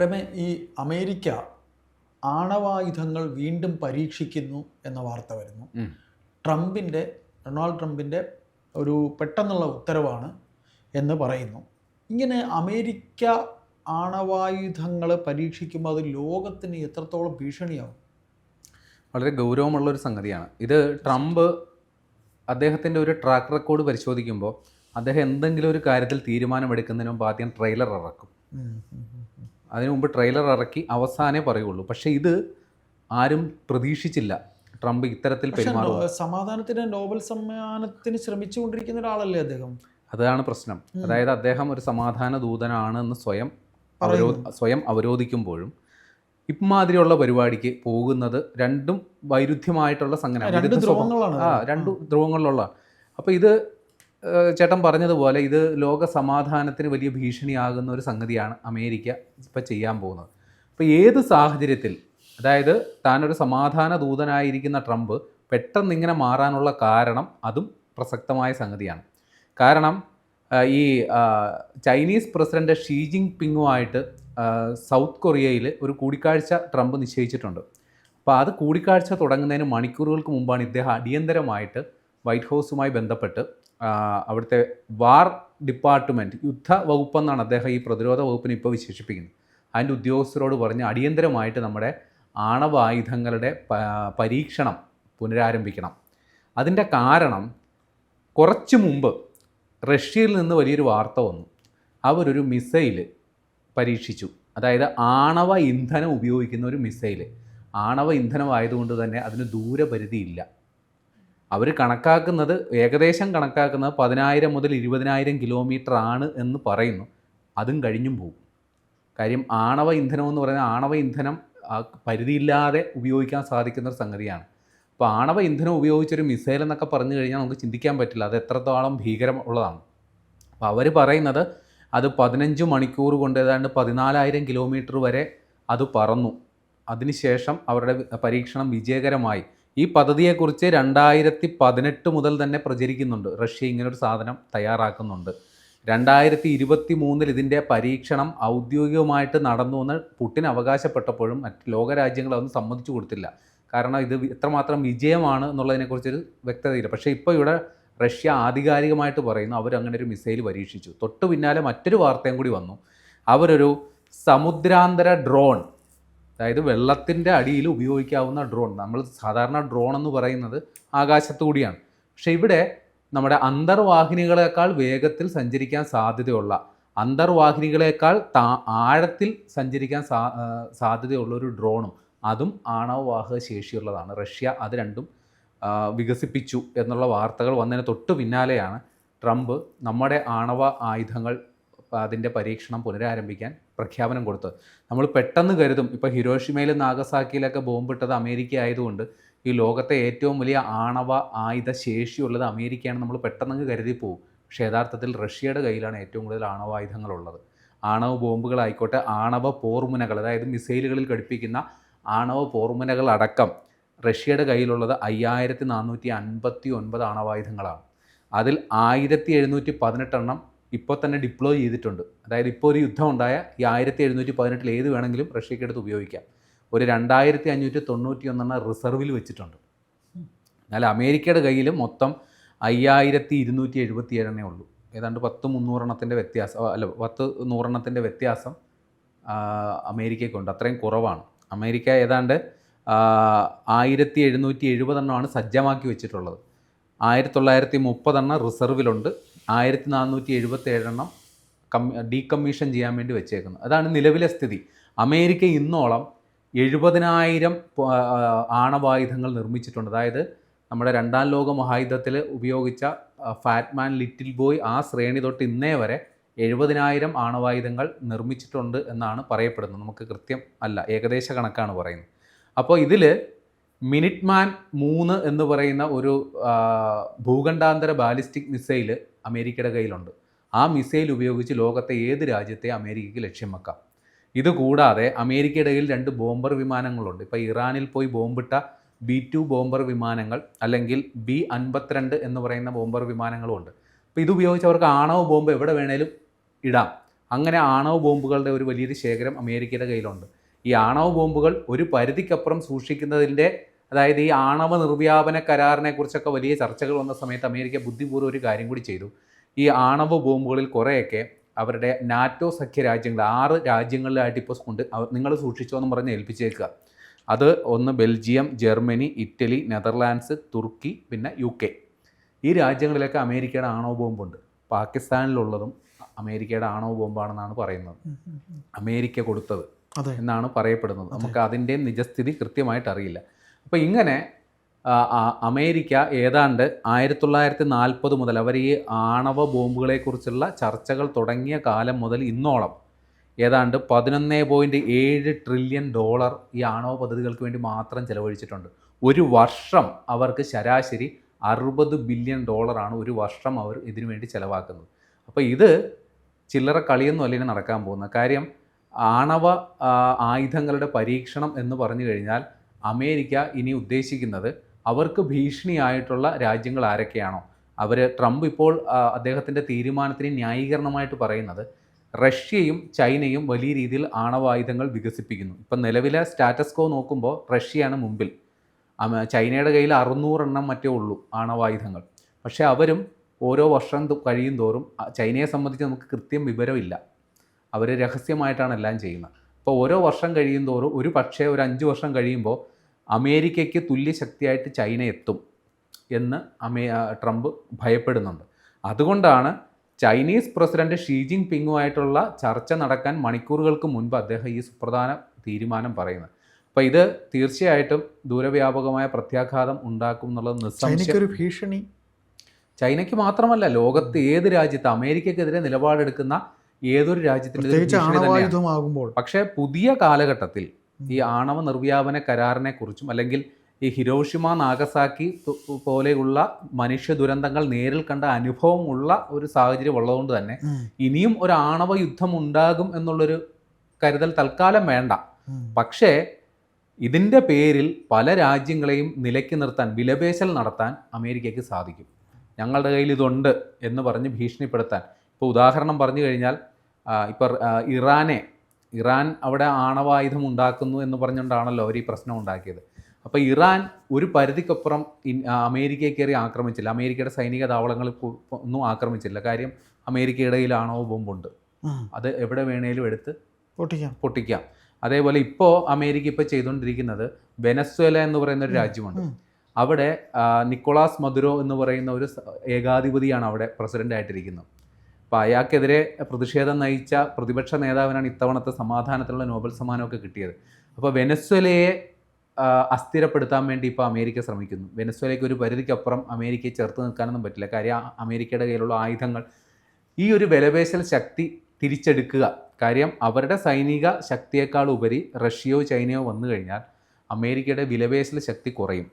പ്രമേ ഈ അമേരിക്ക ആണവായുധങ്ങൾ വീണ്ടും പരീക്ഷിക്കുന്നു എന്ന വാർത്ത വരുന്നു. ട്രംപിന്റെ ഡൊണാൾഡ് ട്രംപിന്റെ ഒരു പെട്ടെന്നുള്ള ഉത്തരവാണ് എന്ന് പറയുന്നു. ഇങ്ങനെ അമേരിക്ക ആണവായുധങ്ങൾ പരീക്ഷിക്കുമ്പോൾ അത് ലോകത്തിന് എത്രത്തോളം ഭീഷണിയാവും? വളരെ ഗൗരവമുള്ള ഒരു സംഗതിയാണ്. ഇത് ട്രംപ് അദ്ദേഹത്തിന്റെ ഒരു ട്രാക്ക് റെക്കോർഡ് പരിശോധിക്കുമ്പോൾ അദ്ദേഹം എന്തെങ്കിലും ഒരു കാര്യത്തിൽ തീരുമാനമെടുക്കുന്നതിന് മുമ്പ് ആദ്യം ട്രെയിലർ ഇറക്കും. അതിനു മുമ്പ് ട്രെയിലർ ഇറക്കി അവസാനേ പറയുള്ളൂ. പക്ഷേ ഇത് ആരും പ്രതീക്ഷിച്ചില്ല ട്രംപ് ഇത്തരത്തിൽ പെരുമാറും സമാധാനത്തിന് നോബൽ സമ്മാനത്തിന് ശ്രമിച്ചുകൊണ്ടിരിക്കുന്ന ഒരാളല്ലേ അദ്ദേഹം? അതാണ് പ്രശ്നം. അതായത് അദ്ദേഹം ഒരു സമാധാന ദൂതനാണ് എന്ന് സ്വയം അവരോ സ്വയം അവരോധിക്കുമ്പോഴും ഇമാതിരിയുള്ള പരിപാടിക്ക് പോകുന്നത് രണ്ടും വൈരുദ്ധ്യമായിട്ടുള്ള സംഘടന ആ രണ്ട് ധ്രുവങ്ങളിലുള്ള അപ്പോൾ ഇത് ചേട്ടൻ പറഞ്ഞതുപോലെ ഇത് ലോക സമാധാനത്തിന് വലിയ ഭീഷണിയാകുന്ന ഒരു സംഗതിയാണ് അമേരിക്ക ഇപ്പം ചെയ്യാൻ പോകുന്നത്. അപ്പോൾ ഏത് സാഹചര്യത്തിൽ അതായത് താനൊരു സമാധാന ദൂതനായിരിക്കുന്ന ട്രംപ് പെട്ടെന്ന് ഇങ്ങനെ മാറാനുള്ള കാരണം അതും പ്രസക്തമായ സംഗതിയാണ്. കാരണം ഈ ചൈനീസ് പ്രസിഡന്റ് ഷീ ജിങ് പിങ്ങുമായിട്ട് സൗത്ത് കൊറിയയിൽ ഒരു കൂടിക്കാഴ്ച ട്രംപ് നിശ്ചയിച്ചിട്ടുണ്ട്. അപ്പോൾ അത് കൂടിക്കാഴ്ച തുടങ്ങുന്നതിന് മണിക്കൂറുകൾക്ക് മുമ്പാണ് ഇദ്ദേഹം അടിയന്തരമായിട്ട് വൈറ്റ് ഹൗസുമായി ബന്ധപ്പെട്ട് അവിടുത്തെ വാർ ഡിപ്പാർട്ട്മെന്റ് യുദ്ധ വകുപ്പെന്നാണ് അദ്ദേഹം ഈ പ്രതിരോധ വകുപ്പിനെ ഇപ്പോൾ വിശേഷിപ്പിക്കുന്നത്. അതിന്റെ ഉദ്യോഗസ്ഥരോട് പറഞ്ഞ് അടിയന്തരമായിട്ട് നമ്മുടെ ആണവായുധങ്ങളുടെ പരീക്ഷണം പുനരാരംഭിക്കണം. അതിന്റെ കാരണം കുറച്ച് മുമ്പ് റഷ്യയിൽ നിന്ന് വലിയൊരു വാർത്ത വന്നു. അവരൊരു മിസൈൽ പരീക്ഷിച്ചു. അതായത് ആണവ ഇന്ധനം ഉപയോഗിക്കുന്ന ഒരു മിസൈൽ. ആണവ ഇന്ധനമായതുകൊണ്ട് തന്നെ അതിന് ദൂരപരിധിയില്ല അവർ കണക്കാക്കുന്നത് ഏകദേശം കണക്കാക്കുന്നത് പതിനായിരം മുതൽ ഇരുപതിനായിരം കിലോമീറ്റർ ആണ് എന്ന് പറയുന്നു. അതും കഴിഞ്ഞും പോകും. കാര്യം ആണവ ഇന്ധനം എന്ന് പറയുന്നത് ആണവ ഇന്ധനം പരിധിയില്ലാതെ ഉപയോഗിക്കാൻ സാധിക്കുന്ന ഒരു സംഗതിയാണ്. അപ്പോൾ ആണവ ഇന്ധനം ഉപയോഗിച്ചൊരു മിസൈൽ എന്നൊക്കെ പറഞ്ഞു കഴിഞ്ഞാൽ നമുക്ക് ചിന്തിക്കാൻ പറ്റില്ല. അത് എത്രത്തോളം ഭീകരം ഉള്ളതാണ്. അപ്പോൾ അവർ പറയുന്നത് അത് പതിനഞ്ച് മണിക്കൂർ കൊണ്ട് ഏതാണ്ട് പതിനാലായിരം കിലോമീറ്റർ വരെ അത് പറന്നു. അതിനുശേഷം അവരുടെ പരീക്ഷണം വിജയകരമായി. ഈ പദ്ധതിയെക്കുറിച്ച് രണ്ടായിരത്തി പതിനെട്ട് മുതൽ തന്നെ പ്രചരിക്കുന്നുണ്ട്. റഷ്യ ഇങ്ങനൊരു സാധനം തയ്യാറാക്കുന്നുണ്ട്. രണ്ടായിരത്തി ഇരുപത്തി മൂന്നിൽ ഇതിന്റെ പരീക്ഷണം ഔദ്യോഗികമായിട്ട് നടന്നു എന്ന് പുടിൻ അവകാശപ്പെട്ടപ്പോഴും മറ്റ് ലോകരാജ്യങ്ങൾ അതൊന്നും സമ്മതിച്ചു കൊടുത്തില്ല. കാരണം ഇത് എത്രമാത്രം വിജയമാണ് എന്നുള്ളതിനെക്കുറിച്ചൊരു വ്യക്തതയില്ല. പക്ഷേ ഇപ്പോൾ ഇവിടെ റഷ്യ ആധികാരികമായിട്ട് പറയുന്നു അവരങ്ങനെ ഒരു മിസൈൽ പരീക്ഷിച്ചു. തൊട്ടു പിന്നാലെ മറ്റൊരു വാർത്തയും കൂടി വന്നു. അവരൊരു സമുദ്രാന്തര ഡ്രോൺ അതായത് വെള്ളത്തിന്റെ അടിയിൽ ഉപയോഗിക്കാവുന്ന ഡ്രോൺ നമ്മൾ സാധാരണ ഡ്രോൺ എന്ന് പറയുന്നത് ആകാശത്തു കൂടിയാണ്. പക്ഷേ ഇവിടെ നമ്മുടെ അന്തർവാഹിനികളെക്കാൾ വേഗത്തിൽ സഞ്ചരിക്കാൻ സാധ്യതയുള്ള അന്തർവാഹിനികളെക്കാൾ താ ആഴത്തിൽ സഞ്ചരിക്കാൻ സാ സാധ്യതയുള്ള ഒരു ഡ്രോണും അതും ആണവവാഹക ശേഷിയുള്ളതാണ്. റഷ്യ അത് രണ്ടും വികസിപ്പിച്ചു എന്നുള്ള വാർത്തകൾ വന്നതിന് തൊട്ട് പിന്നാലെയാണ് ട്രംപ് നമ്മുടെ ആണവ ആയുധങ്ങൾ അതിന്റെ പരീക്ഷണം പുനരാരംഭിക്കാൻ പ്രഖ്യാപനം കൊടുത്തത് നമ്മൾ പെട്ടെന്ന് കരുതും. ഇപ്പോൾ ഹിരോഷിമയിലും നാഗസാക്കിയിലൊക്കെ ബോംബിട്ടത് അമേരിക്ക ആയതുകൊണ്ട് ഈ ലോകത്തെ ഏറ്റവും വലിയ ആണവ ആയുധ ശേഷിയുള്ളത് അമേരിക്കയാണ് നമ്മൾ പെട്ടെന്നങ്ങ് കരുതി പോകും പക്ഷേ യഥാർത്ഥത്തിൽ റഷ്യയുടെ കയ്യിലാണ് ഏറ്റവും കൂടുതൽ ആണവായുധങ്ങളുള്ളത് ആണവ ബോംബുകളായിക്കോട്ടെ ആണവ പോർമുനകൾ അതായത് മിസൈലുകളിൽ ഘടിപ്പിക്കുന്ന ആണവ പോർമുനകൾ അടക്കം റഷ്യയുടെ കയ്യിലുള്ളത് അയ്യായിരത്തി നാനൂറ്റി അൻപത്തി ഒൻപത് ആണവായുധങ്ങളാണ് അതിൽ ആയിരത്തി എഴുന്നൂറ്റി പതിനെട്ടെണ്ണം ഇപ്പോൾ തന്നെ ഡിപ്ലോയ് ചെയ്തിട്ടുണ്ട്. അതായത് ഇപ്പോൾ ഒരു യുദ്ധം ഉണ്ടായ ഈ ആയിരത്തി എഴുന്നൂറ്റി പതിനെട്ടിൽ ഏത് വേണമെങ്കിലും റഷ്യയ്ക്ക് എടുത്ത് ഉപയോഗിക്കാം. ഒരു രണ്ടായിരത്തി അഞ്ഞൂറ്റി തൊണ്ണൂറ്റി ഒന്നെണ്ണം റിസർവിൽ വെച്ചിട്ടുണ്ട്. എന്നാൽ അമേരിക്കയുടെ കയ്യിൽ മൊത്തം അയ്യായിരത്തി ഇരുന്നൂറ്റി എഴുപത്തി ഏഴെണ്ണേ ഉള്ളൂ. ഏതാണ്ട് പത്ത് മുന്നൂറെണ്ണത്തിന്റെ വ്യത്യാസം അല്ല പത്ത് നൂറെണ്ണത്തിന്റെ വ്യത്യാസം അമേരിക്കയ്ക്കുണ്ട്. അത്രയും കുറവാണ്. അമേരിക്ക ഏതാണ്ട് ആയിരത്തി എഴുന്നൂറ്റി എഴുപതെണ്ണമാണ് സജ്ജമാക്കി വെച്ചിട്ടുള്ളത്. ആയിരത്തി തൊള്ളായിരത്തി മുപ്പതെണ്ണം റിസർവിലുണ്ട് ആയിരത്തി നാനൂറ്റി എഴുപത്തി ഏഴെണ്ണം കം ഡീകമ്മീഷൻ ചെയ്യാൻ വേണ്ടി വെച്ചേക്കുന്നത് അതാണ് നിലവിലെ സ്ഥിതി. അമേരിക്ക ഇന്നോളം എഴുപതിനായിരം ആണവായുധങ്ങൾ നിർമ്മിച്ചിട്ടുണ്ട്. അതായത് നമ്മുടെ രണ്ടാം ലോക മഹായുദ്ധത്തിൽ ഉപയോഗിച്ച ഫാറ്റ്മാൻ ലിറ്റിൽ ബോയ് ആ ശ്രേണി തൊട്ട് ഇന്നേ വരെ എഴുപതിനായിരം ആണവായുധങ്ങൾ നിർമ്മിച്ചിട്ടുണ്ട് എന്നാണ് പറയപ്പെടുന്നത്. നമുക്ക് കൃത്യം അല്ല ഏകദേശ കണക്കാണ് പറയുന്നത്. അപ്പോൾ ഇതിൽ മിനിറ്റ് മാൻ മൂന്ന് എന്ന് പറയുന്ന ഒരു ഭൂഖണ്ഡാന്തര ബാലിസ്റ്റിക് മിസൈൽ അമേരിക്കയുടെ കയ്യിലുണ്ട്. ആ മിസൈൽ ഉപയോഗിച്ച് ലോകത്തെ ഏത് രാജ്യത്തെ അമേരിക്കയ്ക്ക് ലക്ഷ്യം വെക്കാം? ഇതുകൂടാതെ അമേരിക്കയുടെ കയ്യിൽ രണ്ട് ബോംബർ വിമാനങ്ങളുണ്ട്. ഇപ്പോൾ ഇറാനിൽ പോയി ബോംബിട്ട ബി ടു ബോംബർ വിമാനങ്ങൾ അല്ലെങ്കിൽ ബി അൻപത്തിരണ്ട് എന്ന് പറയുന്ന ബോംബർ വിമാനങ്ങളും ഉണ്ട്. അപ്പോൾ ഇതുപയോഗിച്ച് അവർക്ക് ആണവ ബോംബ് എവിടെ വേണേലും ഇടാം. അങ്ങനെ ആണവ ബോംബുകളുടെ ഒരു വലിയൊരു ശേഖരം അമേരിക്കയുടെ കയ്യിലുണ്ട്. ഈ ആണവ ബോംബുകൾ ഒരു പരിധിക്കപ്പുറം സൂക്ഷിക്കുന്നതിന്റെ അതായത് ഈ ആണവ നിർവ്യാപന കരാറിനെ കുറിച്ചൊക്കെ വലിയ ചർച്ചകൾ വന്ന സമയത്ത് അമേരിക്ക ബുദ്ധിപൂർവം ഒരു കാര്യം കൂടി ചെയ്തു. ഈ ആണവ ബോംബുകളിൽ കുറേയൊക്കെ അവരുടെ നാറ്റോ സഖ്യ രാജ്യങ്ങൾ ആറ് രാജ്യങ്ങളിലായിട്ട് ഇപ്പോൾ കൊണ്ട് നിങ്ങൾ സൂക്ഷിച്ചോ എന്ന് പറഞ്ഞ് ഏൽപ്പിച്ചേക്കുക. അത് ഒന്ന് ബെൽജിയം ജർമ്മനി ഇറ്റലി നെതർലാൻഡ്സ് തുർക്കി പിന്നെ യു കെ. ഈ രാജ്യങ്ങളിലൊക്കെ അമേരിക്കയുടെ ആണവ ബോംബുണ്ട്. പാകിസ്ഥാനിലുള്ളതും അമേരിക്കയുടെ ആണവ ബോംബാണെന്നാണ് പറയുന്നത്. അമേരിക്ക കൊടുത്തത് എന്നാണ് പറയപ്പെടുന്നത്. നമുക്ക് അതിന്റെ നിജസ്ഥിതി കൃത്യമായിട്ട് അറിയില്ല. അപ്പോൾ ഇങ്ങനെ അമേരിക്ക ഏതാണ്ട് ആയിരത്തി തൊള്ളായിരത്തി നാൽപ്പത് മുതൽ അവർ ഈ ആണവ ബോംബുകളെക്കുറിച്ചുള്ള ചർച്ചകൾ തുടങ്ങിയ കാലം മുതൽ ഇന്നോളം ഏതാണ്ട് പതിനൊന്ന് പോയിന്റ് ഏഴ് ട്രില്യൺ ഡോളർ ഈ ആണവ പദ്ധതികൾക്ക് വേണ്ടി മാത്രം ചെലവഴിച്ചിട്ടുണ്ട്. ഒരു വർഷം അവർക്ക് ശരാശരി അറുപത് ബില്യൺ ഡോളറാണ് ഒരു വർഷം അവർ ഇതിനു വേണ്ടി ചിലവാക്കുന്നത്. അപ്പോൾ ഇത് ചില്ലറ കളിയൊന്നും അല്ല ഇനി നടക്കാൻ പോകുന്നത്. കാര്യം ആണവ ആയുധങ്ങളുടെ പരീക്ഷണം എന്ന് പറഞ്ഞു കഴിഞ്ഞാൽ അമേരിക്ക ഇനി ഉദ്ദേശിക്കുന്നത് അവർക്ക് ഭീഷണിയായിട്ടുള്ള രാജ്യങ്ങൾ ആരൊക്കെയാണോ? അവർ ട്രംപ് ഇപ്പോൾ അദ്ദേഹത്തിന്റെ തീരുമാനത്തിന് ന്യായീകരണമായിട്ട് പറയുന്നത് റഷ്യയും ചൈനയും വലിയ രീതിയിൽ ആണവായുധങ്ങൾ വികസിപ്പിക്കുന്നു. ഇപ്പം നിലവിലെ സ്റ്റാറ്റസ്കോ നോക്കുമ്പോൾ റഷ്യയാണ് മുമ്പിൽ. ചൈനയുടെ കയ്യിൽ അറുന്നൂറെണ്ണം മറ്റേ ഉള്ളൂ ആണവായുധങ്ങൾ. പക്ഷേ അവരും ഓരോ വർഷം കഴിയും തോറും ചൈനയെ സംബന്ധിച്ച് നമുക്ക് കൃത്യം വിവരമില്ല. അവർ രഹസ്യമായിട്ടാണ് എല്ലാം ചെയ്യുന്നത്. അപ്പോൾ ഓരോ വർഷം കഴിയും തോറും ഒരു പക്ഷേ ഒരു അഞ്ച് വർഷം കഴിയുമ്പോൾ അമേരിക്കയ്ക്ക് തുല്യ ശക്തിയായിട്ട് ചൈന എത്തും എന്ന് അമേ ട്രംപ് ഭയപ്പെടുന്നുണ്ട്. അതുകൊണ്ടാണ് ചൈനീസ് പ്രസിഡന്റ് ഷീ ജിൻ പിങ്ങുമായിട്ടുള്ള ചർച്ച നടക്കാൻ മണിക്കൂറുകൾക്ക് മുൻപ് അദ്ദേഹം ഈ സുപ്രധാന തീരുമാനം പറയുന്നത്. അപ്പോൾ ഇത് തീർച്ചയായിട്ടും ദൂരവ്യാപകമായ പ്രത്യാഘാതം ഉണ്ടാക്കും എന്നുള്ളത് നിസ്സംശയം. ഭീഷണി? ചൈനയ്ക്ക് മാത്രമല്ല ലോകത്ത് ഏത് രാജ്യത്ത് അമേരിക്കക്കെതിരെ നിലപാടെടുക്കുന്ന ഏതൊരു രാജ്യത്തിന്റെ പക്ഷേ പുതിയ കാലഘട്ടത്തിൽ ഈ ആണവ നിർവ്യാപന കരാറിനെ കുറിച്ചും അല്ലെങ്കിൽ ഈ ഹിരോഷിമ നാഗസാക്കി പോലെയുള്ള മനുഷ്യ ദുരന്തങ്ങൾ നേരിൽ കണ്ട അനുഭവമുള്ള ഒരു സാഹചര്യം ഉള്ളതുകൊണ്ട് തന്നെ ഇനിയും ഒരു ആണവ യുദ്ധം ഉണ്ടാകും എന്നുള്ളൊരു കരുതൽ തൽക്കാലം വേണ്ട. പക്ഷേ ഇതിന്റെ പേരിൽ പല രാജ്യങ്ങളെയും നിലയ്ക്ക് നിർത്താൻ വിലപേശൽ നടത്താൻ അമേരിക്കയ്ക്ക് സാധിക്കും. ഞങ്ങളുടെ കയ്യിൽ ഇതുണ്ട് എന്ന് പറഞ്ഞ് ഭീഷണിപ്പെടുത്താൻ. ഇപ്പോൾ ഉദാഹരണം പറഞ്ഞു കഴിഞ്ഞാൽ ഇപ്പോൾ ഇറാനെ ഇറാൻ അവിടെ ആണവായുധം ഉണ്ടാക്കുന്നു എന്ന് പറഞ്ഞുകൊണ്ടാണല്ലോ അവർ ഈ പ്രശ്നം ഉണ്ടാക്കിയത്. അപ്പോൾ ഇറാൻ ഒരു പരിധിക്കപ്പുറം അമേരിക്കയെ കയറി ആക്രമിച്ചില്ല. അമേരിക്കയുടെ സൈനിക താവളങ്ങൾ ഒന്നും ആക്രമിച്ചില്ല. കാര്യം അമേരിക്കയുടെ കയ്യിൽ ആണവ ബോംബുണ്ട് അത് എവിടെ വേണേലും എടുത്ത് പൊട്ടിക്കാം. പൊട്ടിക്കാം. അതേപോലെ ഇപ്പോൾ അമേരിക്ക ഇപ്പോൾ ചെയ്തുകൊണ്ടിരിക്കുന്നത് വെനസ്വേല എന്ന് പറയുന്ന ഒരു രാജ്യമുണ്ട്. അവിടെ നിക്കോളാസ് മദുരോ എന്ന് പറയുന്ന ഒരു ഏകാധിപതിയാണ് അവിടെ പ്രസിഡന്റ് ആയിട്ടിരിക്കുന്നത് അപ്പോൾ അയാൾക്കെതിരെ പ്രതിഷേധം നയിച്ച പ്രതിപക്ഷ നേതാവിനാണ് ഇത്തവണത്തെ സമാധാനത്തിനുള്ള നോബൽ സമ്മാനമൊക്കെ കിട്ടിയത്. അപ്പോൾ വെനസ്വലയെ അസ്ഥിരപ്പെടുത്താൻ വേണ്ടി ഇപ്പോൾ അമേരിക്ക ശ്രമിക്കുന്നു. വെനസ്വലയ്ക്ക് ഒരു പരിധിക്കപ്പുറം അമേരിക്കയെ ചേർത്ത് നിൽക്കാനൊന്നും പറ്റില്ല. കാര്യം അമേരിക്കയുടെ കയ്യിലുള്ള ആയുധങ്ങൾ ഈ ഒരു വിലപേശൽ ശക്തി തിരിച്ചെടുക്കുക. കാര്യം അവരുടെ സൈനിക ശക്തിയേക്കാൾ ഉപരി റഷ്യയോ ചൈനയോ വന്നു കഴിഞ്ഞാൽ അമേരിക്കയുടെ വിലപേശൽ ശക്തി കുറയും.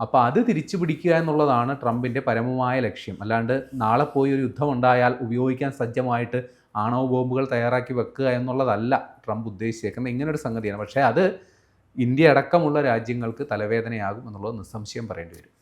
അപ്പോൾ അത് തിരിച്ചു പിടിക്കുക എന്നുള്ളതാണ് ട്രംപിന്റെ പരമമായ ലക്ഷ്യം. അല്ലാണ്ട് നാളെ പോയി ഒരു യുദ്ധം ഉണ്ടായാൽ ഉപയോഗിക്കാൻ സജ്ജമായിട്ട് ആണവ ബോംബുകൾ തയ്യാറാക്കി വെക്കുക എന്നുള്ളതല്ല ട്രംപ് ഉദ്ദേശിച്ചേക്കുന്നത്. ഇങ്ങനൊരു സംഗതിയാണ്. പക്ഷേ അത് ഇന്ത്യ അടക്കമുള്ള രാജ്യങ്ങൾക്ക് തലവേദനയാകും എന്നുള്ളത് നിസ്സംശയം പറയേണ്ടി വരും.